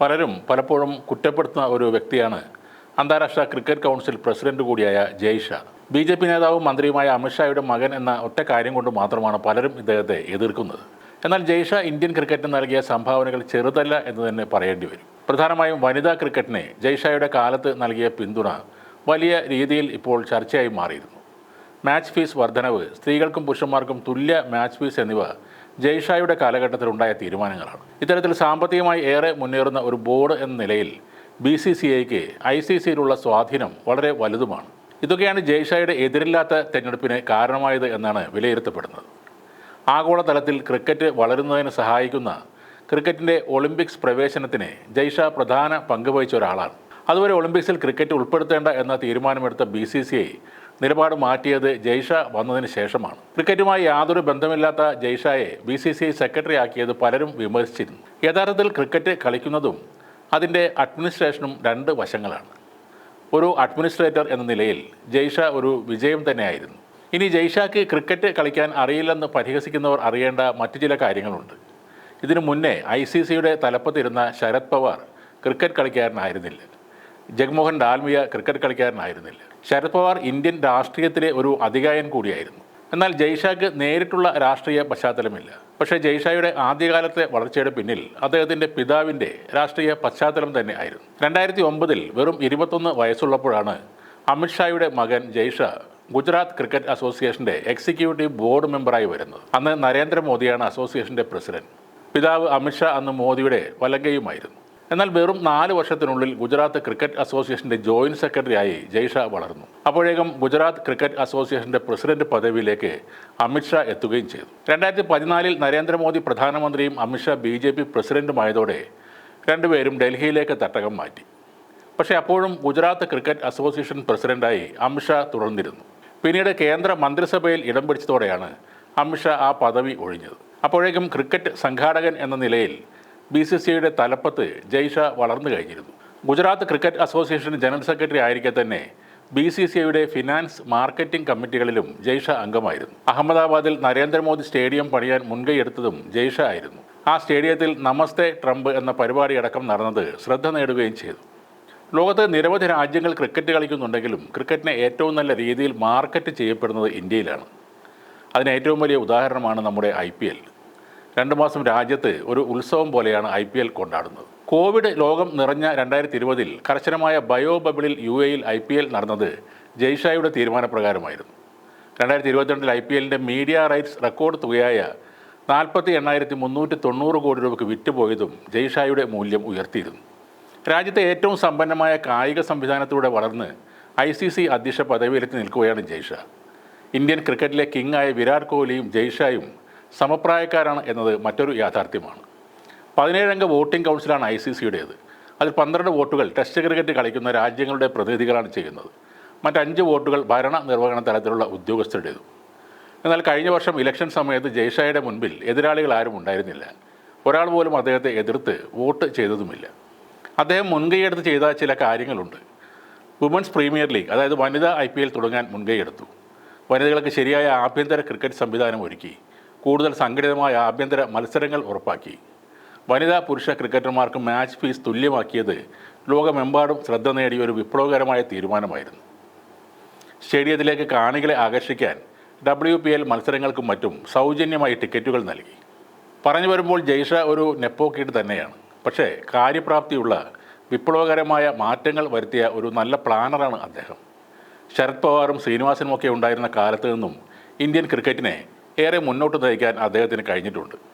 പലരും പലപ്പോഴും കുറ്റപ്പെടുത്തുന്ന ഒരു വ്യക്തിയാണ് അന്താരാഷ്ട്ര ക്രിക്കറ്റ് കൗൺസിൽ പ്രസിഡന്റ് കൂടിയായ ജയ്ഷ ബി ജെ പി നേതാവും മന്ത്രിയുമായ അമിത്ഷായുടെ മകൻ എന്ന ഒറ്റ കാര്യം കൊണ്ട് മാത്രമാണ് പലരും ഇദ്ദേഹത്തെ എതിർക്കുന്നത്. എന്നാൽ ജയ്ഷ ഇന്ത്യൻ ക്രിക്കറ്റിന് നൽകിയ സംഭാവനകൾ ചെറുതല്ല എന്ന് തന്നെ പറയേണ്ടി വരും. പ്രധാനമായും വനിതാ ക്രിക്കറ്റിനെ ജയ്ഷായുടെ കാലത്ത് നൽകിയ പിന്തുണ വലിയ രീതിയിൽ ഇപ്പോൾ ചർച്ചയായി മാറിയിരുന്നു. മാച്ച് ഫീസ് വർധനവ് സ്ത്രീകൾക്കും പുരുഷന്മാർക്കും തുല്യ മാച്ച് ഫീസ് എന്നിവ ജയ്ഷായുടെ കാലഘട്ടത്തിലുണ്ടായ തീരുമാനങ്ങളാണ്. ഇത്തരത്തിൽ സാമ്പത്തികമായി ഏറെ മുന്നേറുന്ന ഒരു ബോർഡ് എന്ന നിലയിൽ ബി സി സി ഐക്ക് ഐ സി സിയിലുള്ള സ്വാധീനം വളരെ വലുതുമാണ്. ഇതൊക്കെയാണ് ജയ്ഷായുടെ എതിരില്ലാത്ത തെരഞ്ഞെടുപ്പിന് കാരണമായത് എന്നാണ് വിലയിരുത്തപ്പെടുന്നത്. ആഗോളതലത്തിൽ ക്രിക്കറ്റ് വളരുന്നതിന് സഹായിക്കുന്ന ക്രിക്കറ്റിന്റെ ഒളിമ്പിക്സ് പ്രവേശനത്തിന് ജയ്ഷ പ്രധാന പങ്കുവഹിച്ച ഒരാളാണ്. അതുവരെ ഒളിമ്പിക്സിൽ ക്രിക്കറ്റ് ഉൾപ്പെടുത്തേണ്ട എന്ന തീരുമാനമെടുത്ത ബി സി സി ഐ നിലപാട് മാറ്റിയത് ജയ്ഷ വന്നതിന് ശേഷമാണ്. ക്രിക്കറ്റുമായി യാതൊരു ബന്ധമില്ലാത്ത ജയ്ഷയെ B C C I secretary ആക്കിയത് പലരും വിമർശിച്ചിരുന്നു. യഥാർത്ഥത്തിൽ ക്രിക്കറ്റ് കളിക്കുന്നതും അതിന്റെ അഡ്മിനിസ്ട്രേഷനും രണ്ട് വശങ്ങളാണ്. ഒരു അഡ്മിനിസ്ട്രേറ്റർ എന്ന നിലയിൽ ജയ്ഷ ഒരു വിജയം തന്നെയായിരുന്നു. ഇനി ജയ്ഷാക്ക് ക്രിക്കറ്റ് കളിക്കാൻ അറിയില്ലെന്ന് പരിഹസിക്കുന്നവർ അറിയേണ്ട മറ്റു ചില കാര്യങ്ങളുണ്ട്. ഇതിനു മുന്നേ ഐ സി സിയുടെ തലപ്പത്തിരുന്ന ശരത് പവാർ ക്രിക്കറ്റ് കളിക്കാരനായിരുന്നില്ല. ജഗ്മോഹൻ ആത്മീയ ക്രിക്കറ്റ് കളിക്കാരനായിരുന്നില്ല. ശരത് പവാർ ഇന്ത്യൻ രാഷ്ട്രീയത്തിലെ ഒരു അധികായൻ കൂടിയായിരുന്നു. എന്നാൽ ജയ്ഷാക്ക് നേരിട്ടുള്ള രാഷ്ട്രീയ പശ്ചാത്തലമില്ല. പക്ഷേ ജയ്ഷായുടെ ആദ്യകാലത്തെ വളർച്ചയുടെ പിന്നിൽ അദ്ദേഹത്തിന്റെ പിതാവിന്റെ രാഷ്ട്രീയ പശ്ചാത്തലം തന്നെ ആയിരുന്നു. രണ്ടായിരത്തി ഒമ്പതിൽ വെറും ഇരുപത്തൊന്ന് വയസ്സുള്ളപ്പോഴാണ് അമിത്ഷായുടെ മകൻ ജയ്ഷ ഗുജറാത്ത് ക്രിക്കറ്റ് അസോസിയേഷന്റെ എക്സിക്യൂട്ടീവ് ബോർഡ് മെമ്പറായി വരുന്നത്. അന്ന് നരേന്ദ്രമോദിയാണ് അസോസിയേഷന്റെ പ്രസിഡന്റ്. പിതാവ് അമിത്ഷാ അന്ന് മോദിയുടെ വലങ്കയുമായിരുന്നു. എന്നാൽ വെറും നാല് വർഷത്തിനുള്ളിൽ ഗുജറാത്ത് ക്രിക്കറ്റ് അസോസിയേഷന്റെ ജോയിന്റ് സെക്രട്ടറിയായി ജയ്ഷ വളർന്നു. അപ്പോഴേക്കും ഗുജറാത്ത് ക്രിക്കറ്റ് അസോസിയേഷന്റെ പ്രസിഡന്റ് പദവിയിലേക്ക് അമിത്ഷാ എത്തുകയും ചെയ്തു. രണ്ടായിരത്തി പതിനാലിൽ നരേന്ദ്രമോദി പ്രധാനമന്ത്രിയും അമിത്ഷാ ബി ജെ പി പ്രസിഡന്റുമായതോടെ രണ്ടുപേരും ഡൽഹിയിലേക്ക് തട്ടകം മാറ്റി. പക്ഷേ അപ്പോഴും ഗുജറാത്ത് ക്രിക്കറ്റ് അസോസിയേഷൻ പ്രസിഡന്റായി അമിത്ഷാ തുടർന്നിരുന്നു. പിന്നീട് കേന്ദ്ര മന്ത്രിസഭയിൽ ഇടം പിടിച്ചതോടെയാണ് അമിത്ഷാ ആ പദവി ഒഴിഞ്ഞത്. അപ്പോഴേക്കും ക്രിക്കറ്റ് സംഘാടകൻ എന്ന നിലയിൽ ബി സി സി ഐയുടെ തലപ്പത്ത് ജയ്ഷ വളർന്നു കഴിഞ്ഞിരുന്നു. Gujarat cricket association general secretary ആയിരിക്കെ തന്നെ ബി സി സി ഐയുടെ ഫിനാൻസ് മാർക്കറ്റിംഗ് കമ്മിറ്റികളിലും ജയ്ഷ അംഗമായിരുന്നു. അഹമ്മദാബാദിൽ നരേന്ദ്രമോദി സ്റ്റേഡിയം പണിയാൻ മുൻകൈയെടുത്തതും ജയ്ഷ ആയിരുന്നു. ആ സ്റ്റേഡിയത്തിൽ നമസ്തേ ട്രംപ് എന്ന പരിപാടി അടക്കം നടന്നത് ശ്രദ്ധ നേടുകയും ചെയ്തു. ലോകത്ത് നിരവധി രാജ്യങ്ങൾ ക്രിക്കറ്റ് കളിക്കുന്നുണ്ടെങ്കിലും ക്രിക്കറ്റിനെ ഏറ്റവും നല്ല രീതിയിൽ മാർക്കറ്റ് ചെയ്യപ്പെടുന്നത് ഇന്ത്യയിലാണ്. അതിന് ഏറ്റവും വലിയ ഉദാഹരണമാണ് നമ്മുടെ ഐ പി എൽ. രണ്ട് മാസം രാജ്യത്ത് ഒരു ഉത്സവം പോലെയാണ് ഐ പി എൽ കൊണ്ടാടുന്നത്. കോവിഡ് ലോകം നിറഞ്ഞ രണ്ടായിരത്തി ഇരുപതിൽ കർശനമായ ബയോ ബബിളിൽ യു എയിൽ ഐ പി എൽ നടന്നത് ജയ്ഷായുടെ തീരുമാനപ്രകാരമായിരുന്നു. രണ്ടായിരത്തി ഇരുപത്തിരണ്ടിൽ ഐ പി എല്ലിന്റെ മീഡിയ റൈറ്റ്സ് റെക്കോർഡ് തുകയായ നാൽപ്പത്തി എണ്ണായിരത്തി മുന്നൂറ്റി തൊണ്ണൂറ് കോടി രൂപയ്ക്ക് വിറ്റുപോയതും ജയ്ഷായുടെ മൂല്യം ഉയർത്തിയിരുന്നു. രാജ്യത്തെ ഏറ്റവും സമ്പന്നമായ കായിക സംവിധാനത്തിലൂടെ വളർന്ന് ഐ സി സി അധ്യക്ഷ പദവിയിലെത്തി നിൽക്കുകയാണ് ജയ്ഷ. ഇന്ത്യൻ ക്രിക്കറ്റിലെ കിങ്ങായ വിരാട് കോഹ്ലിയും ജയ്ഷായും സമപ്രായക്കാരാണ് എന്നത് മറ്റൊരു യാഥാർത്ഥ്യമാണ്. പതിനേഴംഗ വോട്ടിംഗ് കൗൺസിലാണ് ഐ സി സിയുടേത്. അതിൽ പന്ത്രണ്ട് വോട്ടുകൾ ടെസ്റ്റ് ക്രിക്കറ്റ് കളിക്കുന്ന രാജ്യങ്ങളുടെ പ്രതിനിധികളാണ് ചെയ്യുന്നത്. മറ്റഞ്ച് വോട്ടുകൾ ഭരണ നിർവഹണ തലത്തിലുള്ള ഉദ്യോഗസ്ഥരുടേതും. എന്നാൽ കഴിഞ്ഞ വർഷം ഇലക്ഷൻ സമയത്ത് ജയ്ഷായുടെ മുൻപിൽ എതിരാളികൾ ആരും ഉണ്ടായിരുന്നില്ല. ഒരാൾ പോലും അദ്ദേഹത്തെ എതിർത്ത് വോട്ട് ചെയ്തതുമില്ല. അദ്ദേഹം മുൻകൈയെടുത്ത് ചെയ്ത ചില കാര്യങ്ങളുണ്ട്. വുമൻസ് പ്രീമിയർ ലീഗ് അതായത് വനിതാ ഐ പി എൽ തുടങ്ങാൻ മുൻകൈയെടുത്തു വനിതകൾക്ക് ശരിയായ ആഭ്യന്തര ക്രിക്കറ്റ് സംവിധാനം ഒരുക്കി. കൂടുതൽ സംഘടിതമായ ആഭ്യന്തര മത്സരങ്ങൾ ഉറപ്പാക്കി. വനിതാ പുരുഷ ക്രിക്കറ്റർമാർക്ക് മാച്ച് ഫീസ് തുല്യമാക്കിയത് ലോകമെമ്പാടും ശ്രദ്ധ നേടിയ ഒരു വിപ്ലവകരമായ തീരുമാനമായിരുന്നു. സ്റ്റേഡിയത്തിലേക്ക് കാണികളെ ആകർഷിക്കാൻ ഡബ്ല്യു പി എൽ മത്സരങ്ങൾക്കും മറ്റും സൗജന്യമായി ടിക്കറ്റുകൾ നൽകി. പറഞ്ഞു വരുമ്പോൾ ജയ്ഷ ഒരു നെപ്പോക്കീട്ട് തന്നെയാണ്. പക്ഷേ കാര്യപ്രാപ്തിയുള്ള വിപ്ലവകരമായ മാറ്റങ്ങൾ വരുത്തിയ ഒരു നല്ല പ്ലാനറാണ് അദ്ദേഹം. ശരത് പവാറും ശ്രീനിവാസനുമൊക്കെ ഉണ്ടായിരുന്ന കാലത്ത് നിന്നും ഇന്ത്യൻ ക്രിക്കറ്റിനെ ഏറെ മുന്നോട്ട് നയിക്കാൻ അദ്ദേഹത്തിന് കഴിഞ്ഞിട്ടുണ്ട്.